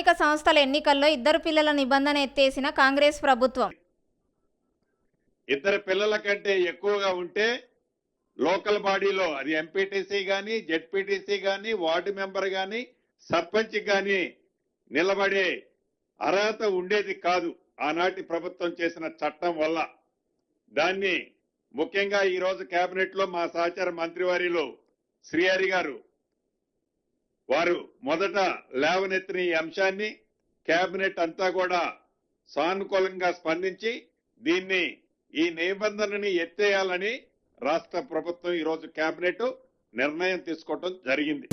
స్థానిక సంస్థల ఎన్నికల్లో ఇద్దరు పిల్లల నిబంధన ఎత్తేసిన కాంగ్రెస్ ప్రభుత్వం. ఇద్దరు పిల్లల కంటే ఎక్కువగా ఉంటే లోకల్ బాడీలో అది ఎంపీటీసీ కానీ జెడ్పీటీసీ కానీ వార్డు మెంబర్ కానీ సర్పంచ్ కానీ నిలబడే అర్హత ఉండేది కాదు ఆనాటి ప్రభుత్వం చేసిన చట్టం వల్ల. దాన్ని ముఖ్యంగా ఈ రోజు కేబినెట్లో మా సహచార మంత్రివారిలో శ్రీహరి గారు వారు మొదట లేవనెత్తిన ఈ అంశాన్ని కేబినెట్ అంతా కూడా సానుకూలంగా స్పందించి దీన్ని ఈ నిబంధనని ఎత్తేయాలని రాష్ట్ర ప్రభుత్వం ఈరోజు కేబినెట్ నిర్ణయం తీసుకోవటం జరిగింది.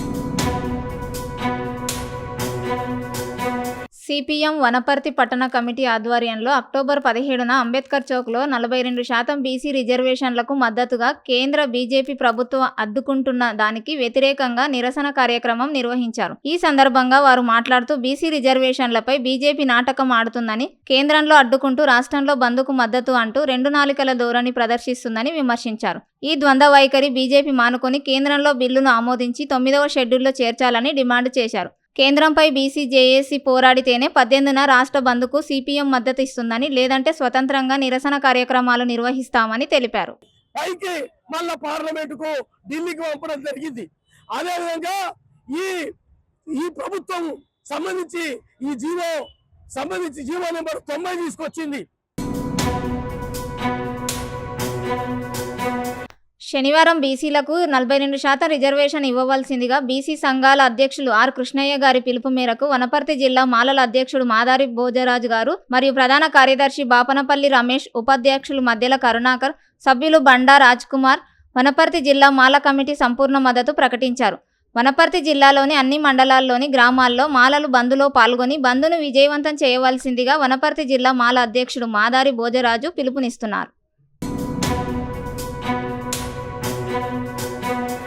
సిపిఎం వనపర్తి పట్టణ కమిటీ ఆధ్వర్యంలో అక్టోబర్ పదిహేడున అంబేద్కర్ చౌక్లో నలభై రెండు శాతం బీసీ రిజర్వేషన్లకు మద్దతుగా కేంద్ర బీజేపీ ప్రభుత్వం అడ్డుకుంటున్న దానికి వ్యతిరేకంగా నిరసన కార్యక్రమం నిర్వహించారు. ఈ సందర్భంగా వారు మాట్లాడుతూ బీసీ రిజర్వేషన్లపై బీజేపీ నాటకం ఆడుతుందని కేంద్రంలో అడ్డుకుంటూ రాష్ట్రంలో బంద్కు మద్దతు అంటూ రెండు నాలికల ధోరణి ప్రదర్శిస్తుందని విమర్శించారు. ఈ ద్వంద్వ వైఖరి బీజేపీ మానుకొని కేంద్రంలో బిల్లును ఆమోదించి తొమ్మిదవ షెడ్యూల్లో చేర్చాలని డిమాండ్ చేశారు. కేంద్రంపై బీసీ జేఏసీ పోరాడితేనే పద్దెనిమిదిన రాష్ట్ర బంద్కు సిపిఎం మద్దతు ఇస్తుందని లేదంటే స్వతంత్రంగా నిరసన కార్యక్రమాలు నిర్వహిస్తామని తెలిపారు. పైకి మళ్ళా పార్లమెంటుకు ఢిల్లీకి పంపడం జరిగింది. అదేవిధంగా ఈ ఈ ప్రభుత్వం సంబంధించి ఈ జీవో సంబంధించి జీవో నెంబర్ తొంభై తీసుకొచ్చింది. శనివారం బీసీలకు నలభై రెండు శాతం రిజర్వేషన్ ఇవ్వవలసిందిగా బీసీ సంఘాల అధ్యక్షులు ఆర్ కృష్ణయ్య గారి పిలుపు మేరకు వనపర్తి జిల్లా మాలల అధ్యక్షుడు మాదారి భోజరాజు గారు మరియు ప్రధాన కార్యదర్శి బాపనపల్లి రమేష్ ఉపాధ్యక్షులు మధ్యల కరుణాకర్ సభ్యులు బండా రాజ్ కుమార్ వనపర్తి జిల్లా మాల కమిటీ సంపూర్ణ మద్దతు ప్రకటించారు. వనపర్తి జిల్లాలోని అన్ని మండలాల్లోని గ్రామాల్లో మాలలు బంద్లో పాల్గొని బంద్ను విజయవంతం చేయవలసిందిగా వనపర్తి జిల్లా మాల అధ్యక్షుడు మాదారి భోజరాజు పిలుపునిస్తున్నారు.